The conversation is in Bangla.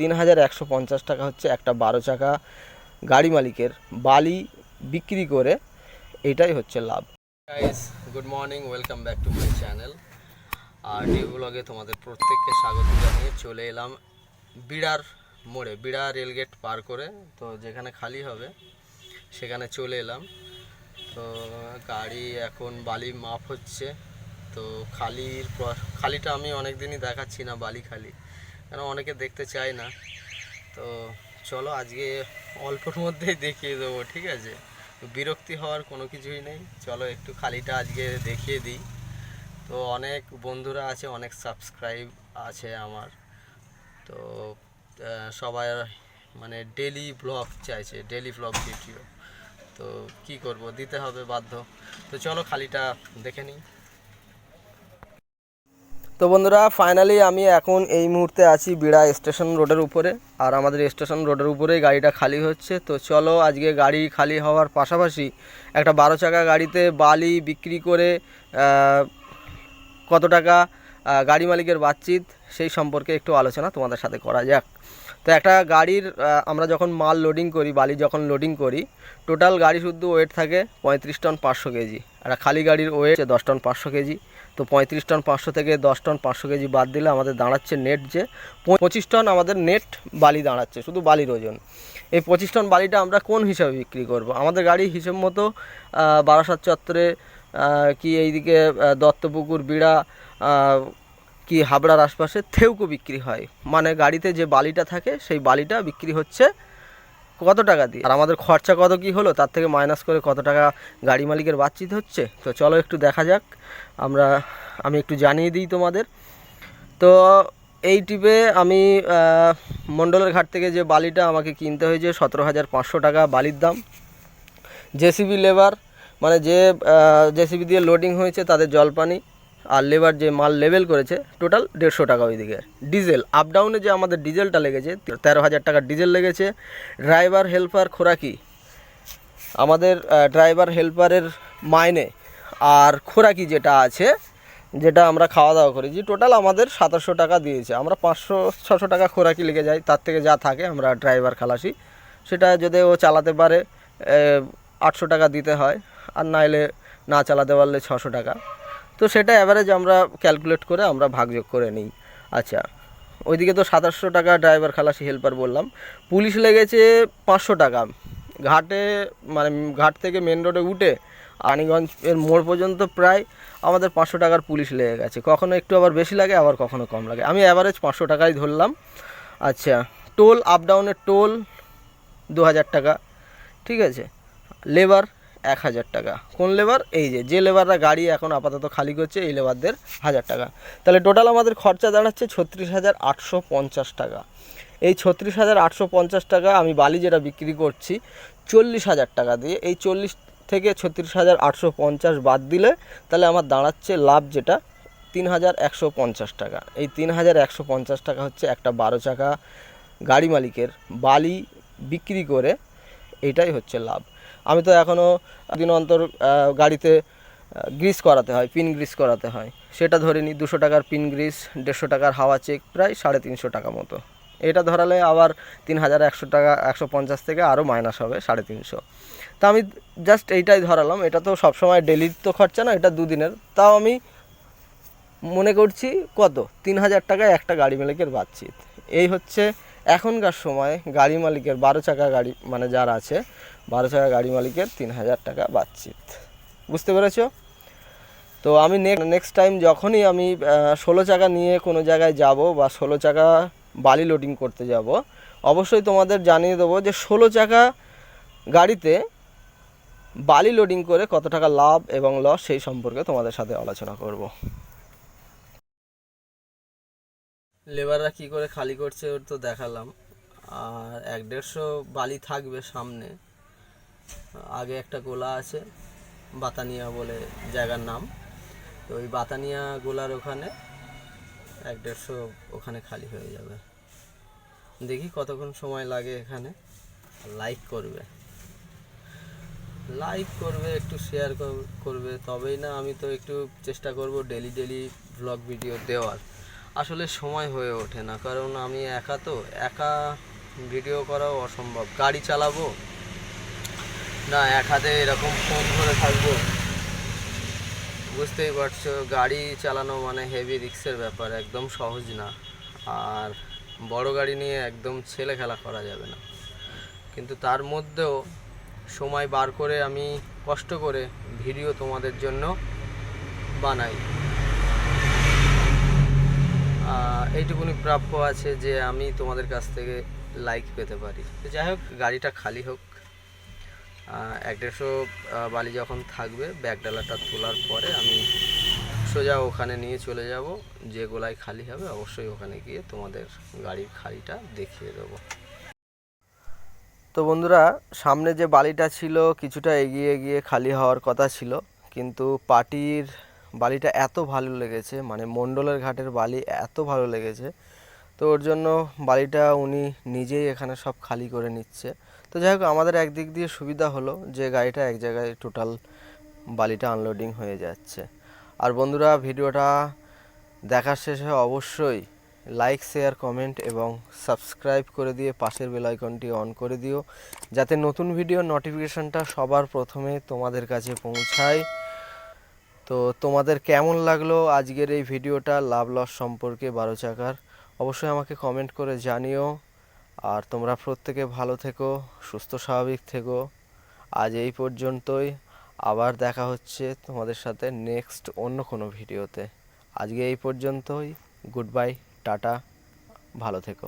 তিন হাজার একশো পঞ্চাশ টাকা হচ্ছে একটা বারো চাকা গাড়ি মালিকের বালি বিক্রি করে এটাই হচ্ছে লাভ। Good morning welcome back to my channel R new ব্লগে তোমাদের প্রত্যেককে স্বাগত জানিয়ে চলে এলাম বিড়ার মোড়ে, বিড়া রেলগেট পার করে। তো যেখানে খালি হবে, সেখানে চলে এলাম। তো গাড়ি এখন বালি মাপ হচ্ছে। তো খালির খালিটা আমি অনেক দিনই দেখাচ্ছি না, বালি খালি। কেন অনেকে দেখতে চায় না। তো চলো আজকে অল্পর মধ্যেই দেখিয়ে দেবো, ঠিক আছে? বিরক্তি হওয়ার কোনো কিছুই নেই। চলো একটু খালিটা আজকে দেখিয়ে দিই। তো অনেক বন্ধুরা আছে, অনেক সাবস্ক্রাইব আছে আমার। তো সবাই মানে ডেলি ব্লগ চাইছে ডেলি ব্লগ ভিডিও তো কি করব, দিতে হবে বাধ্য। তো চলো খালিটা দেখে নিই। তো বন্ধুরা ফাইনালি আমি এখন এই মুহূর্তে আছি বিড়া স্টেশন রোডের উপরে। আর আমাদের স্টেশন রোডের উপরেই গাড়িটা খালি হচ্ছে। তো চলো আজকে গাড়ি খালি হওয়ার পাশাপাশি একটা বারো চাকা গাড়িতে বালি বিক্রি করে কত টাকা গাড়ি মালিকের বাতচিত সেই সম্পর্কে একটু আলোচনা তোমাদের সাথে করা যাক। তো একটা গাড়ির আমরা যখন মাল লোডিং করি, বালি যখন লোডিং করি টোটাল গাড়ি শুদ্ধ ওয়েট থাকে পঁয়ত্রিশ টন পাঁচশো কেজি। একটা খালি গাড়ির ওয়েট দশ টন পাঁচশো কেজি। তো পঁয়ত্রিশ টন পাঁচশো থেকে দশ টন পাঁচশো কেজি বাদ দিলে আমাদের দাঁড়াচ্ছে নেট যে পঁচিশ টন আমাদের নেট বালি দাঁড়াচ্ছে, শুধু বালির ওজন। এই পঁচিশ টন বালিটা আমরা কোন হিসাবে বিক্রি করব? আমাদের গাড়ি হিসেব মতো বারাসাত চত্বরে কি এইদিকে দত্তপুকুর, বিড়া কি হাবড়ার আশপাশে থেউকো বিক্রি হয়। মানে গাড়িতে যে বালিটা থাকে, সেই বালিটা বিক্রি হচ্ছে কত টাকা দিয়ে? আর আমাদের খরচা কত কি হলো? তার থেকে মাইনাস করে কত টাকা গাড়ি মালিকের বাতচিত হচ্ছে? তো চলো একটু দেখা যাক। আমরা, আমি একটু জানিয়ে দিই তোমাদের। তো এই টিপে আমি মণ্ডলের ঘাট থেকে যে বালিটা আমাকে কিনতে হয়েছে সতেরো হাজার পাঁচশো টাকা বালির দাম। জেসিবি লেবার মানে যে জেসিবি দিয়ে লোডিং হয়েছে তাদের জলপানি। আর লেবার যে মাল লেভেল করেছে টোটাল দেড়শো টাকা ওইদিকে। ডিজেল আপ ডাউনে যে আমাদের ডিজেলটা লেগেছে, তেরো হাজার টাকার ডিজেল লেগেছে। ড্রাইভার হেল্পার খোরাকি। আমাদের ড্রাইভার হেল্পারের মাইনে আর খোরাকি যেটা আছে, যেটা আমরা খাওয়া দাওয়া করেছি টোটাল আমাদের সাতাশশো টাকা দিয়েছে। আমরা পাঁচশো, ছশো টাকা খোরাকি লেগে যাই তার থেকে যা থাকে আমরা ড্রাইভার খালাসি। সেটা যদি ও চালাতে পারে আটশো টাকা দিতে হয়, আর নাইলে না চালাতে পারলে ছশো টাকা। তো সেটা অ্যাভারেজ আমরা ক্যালকুলেট করে আমরা ভাগযোগ করে নিই। আচ্ছা ওইদিকে তো সাতাশশো টাকা ড্রাইভার খালাসি হেল্পার বললাম। পুলিশ লেগেছে পাঁচশো টাকা। ঘাটে মানে ঘাট থেকে মেন রোডে উঠে আনিগঞ্জ এর মোড় পর্যন্ত প্রায় আমাদের পাঁচশো টাকার পুলিশ লেগে গেছে। কখনো একটু আবার বেশি লাগে, আবার কখনো কম লাগে। আমি অ্যাভারেজ পাঁচশো টাকাই ধরলাম। আচ্ছা টোল আপ ডাউনের টোল দু হাজার টাকা। ঠিক আছে? লেবার এক হাজার টাকা। কোন লেবার? এই যে যে লেবাররা গাড়ি এখন আপাতত খালি করছে, এই লেবারদের হাজার টাকা। তাহলে টোটাল আমাদের খরচা দাঁড়াচ্ছে ছত্রিশ হাজার আটশো পঞ্চাশ টাকা। এই ছত্রিশ হাজার আটশো পঞ্চাশ টাকা আমি বালি যেটা বিক্রি করছি, চল্লিশ হাজার টাকা দিয়ে। এই চল্লিশ থেকে ছত্রিশ হাজার আটশো পঞ্চাশ বাদ দিলে তাহলে আমার দাঁড়াচ্ছে লাভ যেটা তিন হাজার একশো পঞ্চাশ টাকা। এই তিন হাজার একশো পঞ্চাশ টাকা হচ্ছে একটা বারো চাকা গাড়ি মালিকের বালি বিক্রি করে এটাই হচ্ছে লাভ। আমি তো এখনও দিন অন্তর গাড়িতে গ্রিস করাতে হয় পিন গ্রিস করাতে হয়। সেটা ধরে নিই দুশো টাকার পিন গ্রিস দেড়শো টাকার হাওয়া চেক প্রায় সাড়ে তিনশো টাকা মতো। এটা ধরালে আবার তিন হাজার একশো টাকা, একশো পঞ্চাশ থেকে আরও মাইনাস হবে, সাড়ে তিনশো। তা আমি জাস্ট এইটাই ধরালাম। এটা তো সবসময় ডেলির তো খরচা না, এটা দুদিনের। তাও আমি মনে করছি, কত? তিন হাজার টাকায় একটা গাড়ি মালিকের বাতচিত। এই হচ্ছে এখনকার সময় গাড়ি মালিকের বারো চাকা গাড়ি মানে যারা আছে, বারো চাকা গাড়ি মালিকের তিন হাজার টাকা বাতচিত। বুঝতে পেরেছ? তো আমি নেক্সট টাইম যখনই আমি ষোলো চাকা নিয়ে কোনো জায়গায় যাব বা ষোলো চাকা বালি লোডিং করতে যাব, অবশ্যই তোমাদের জানিয়ে দেবো যে ষোলো চাকা গাড়িতে বালি লোডিং করে কত টাকা লাভ এবং লস সেই সম্পর্কে তোমাদের সাথে আলোচনা করব। লেবাররা কি করে খালি করছে ওর তো দেখালাম। আর এক দেড়শো বালি থাকবে সামনে। আগে একটা গোলা আছে, বাতানিয়া বলে জায়গার নাম। তো ওই বাতানিয়া গোলার ওখানে এক দেড়শো ওখানে খালি হয়ে যাবে। দেখি কতক্ষণ সময় লাগে এখানে। লাইক করবে। লাইক করবে, একটু শেয়ার করবে। তবেই না আমি তো একটু চেষ্টা করব ডেলি ডেলি ব্লগ ভিডিও দেওয়ার। আসলে সময় হয়ে ওঠে না, কারণ আমি একা তো, একা ভিডিও করাও অসম্ভব। গাড়ি চালাবো? না এক হাতে এরকম ফোন ধরে থাকব। বুঝতেই পারছ, গাড়ি চালানো মানে হেভি রিক্সের ব্যাপার, একদম সহজ না। আর বড় গাড়ি নিয়ে একদম ছেলে খেলা করা যাবে না। কিন্তু তার মধ্যেও সময় বার করে আমি কষ্ট করে ভিডিও তোমাদের জন্য বানাই। এইটুকুনি প্রাপ্য আছে যে আমি তোমাদের কাছ থেকে লাইক পেতে পারি। যাই হোক, গাড়িটা খালি হোক। এক দেড়শো বালি যখন থাকবে, ব্যাগ ডালাটা তোলার পরে আমি সোজা ওখানে নিয়ে চলে যাব। যে গোলায় খালি হবে, অবশ্যই ওখানে গিয়ে তোমাদের গাড়ির খালিটা দেখিয়ে দেবো। তো বন্ধুরা, সামনে যে বালিটা ছিল, কিছুটা এগিয়ে গিয়ে খালি হওয়ার কথা ছিল। কিন্তু পার্টির বালিটা এত ভালো লেগেছে মানে মণ্ডলের ঘাটের বালি এত ভালো লেগেছে। তো ওর জন্য বালিটা উনি নিজেই এখানে সব খালি করে নিচ্ছে। তো যাই হোক, আমাদের একদিক দিয়ে সুবিধা হলো যে গাড়িটা এক জায়গায় টোটাল বালিটা আনলোডিং হয়ে যাচ্ছে। আর বন্ধুরা, ভিডিওটা দেখার শেষে অবশ্যই লাইক শেয়ার কমেন্ট এবং সাবস্ক্রাইব করে দিয়ে পাশের বেল আইকনটি অন করে দিও। যাতে নতুন ভিডিও নোটিফিকেশনটা সবার প্রথমে তোমাদের কাছে পৌঁছায়। তো তোমাদের কেমন লাগল আজকের এই ভিডিওটা লাভ লস সম্পর্কে বারো চাকার? অবশ্যই আমাকে কমেন্ট করে জানিও। আর তোমরা প্রত্যেকে ভালো থেকো, সুস্থ স্বাভাবিক থেকো। আজ এই পর্যন্তই। আবার দেখা হচ্ছে তোমাদের সাথে নেক্সট অন্য কোনো ভিডিওতে। আজকে এই পর্যন্তই। Good bye tata. ভালো থেকো।